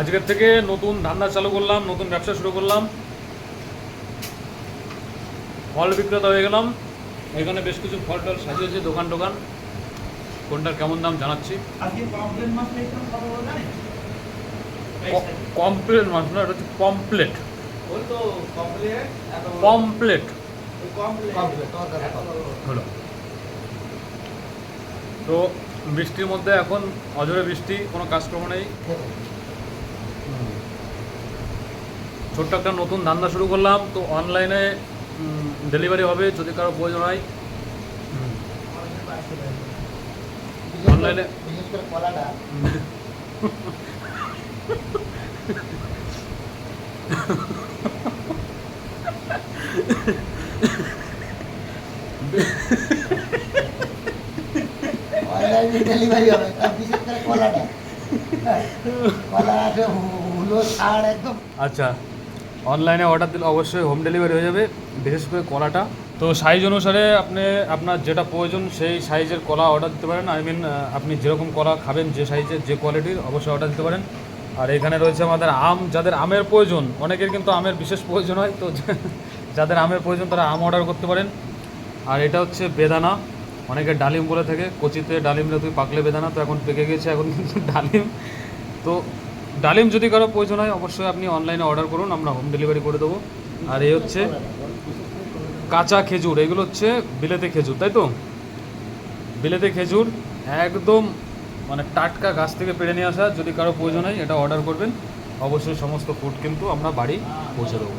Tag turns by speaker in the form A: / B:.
A: আজকের থেকে নতুন ধান্দা চালু করলাম নতুন ব্যবসা শুরু করলাম। ফল বিক্রেতা হয়ে গেলাম। এখানে বেশ কিছু ফল টল সাজিয়েছে দোকান টোকান। কোনটার কেমন দাম জানাচ্ছি।
B: প্রবলেম মাছ
A: না এটা হচ্ছে
B: কমপ্লেট কমপ্লেট।
A: হলো। তো বৃষ্টির মধ্যে এখন অজরে বৃষ্টি কোনো কাজকর্ম নেই। ছোট্ট একটা নতুন ধান্দা শুরু করলাম। তো অনলাইনে ডেলিভারি হবে যদি কারও প্রয়োজন হয়। অনলাইনে-
C: বিশেষ অনলাইনে ডেলিভারি হবে বিশেষ করে কলাটা। হ্যাঁ, কলা হুলো ছাড় একদম।
A: আচ্ছা। অনলাইনে অর্ডার দিলে অবশ্যই হোম ডেলিভারি হয়ে যাবে, বিশেষ করে কলাটা। তো সাইজ অনুসারে আপনি, আপনার যেটা প্রয়োজন সেই সাইজের কলা অর্ডার দিতে পারেন। আই মিন আপনি যেরকম কলা খাবেন, যে সাইজের যে কোয়ালিটির অবশ্যই অর্ডার দিতে পারেন। আর এখানে রয়েছে আমাদের আম। যাদের আমের প্রয়োজন, অনেকের কিন্তু আমের বিশেষ প্রয়োজন হয়, তো যাদের আমের প্রয়োজন তারা আম অর্ডার করতে পারেন। আর এটা হচ্ছে বেদানা। অনেকে ডালিম বলে থাকে, কচিতে ডালিমটা তুই পাকলে বেদানা। তো এখন পেকে গেছে, এখন কিন্তু ডালিম। তো ডালিম যদি কারও প্রয়োজন হয়, অবশ্যই আপনি অনলাইনে অর্ডার করুন, আমরা হোম ডেলিভারি করে দেবো। আর এই হচ্ছে কাঁচা খেজুর, এগুলো হচ্ছে বিলেতে খেজুর, তাই তো? বিলেতে খেজুর একদম মানে টাটকা গাছ থেকে পেড়ে নিয়ে আসা, যদি কারও প্রয়োজন হয়, এটা অর্ডার করবেন। অবশ্যই সমস্ত ফুড কিন্তু আমরা বাড়ি পৌঁছে দেবো।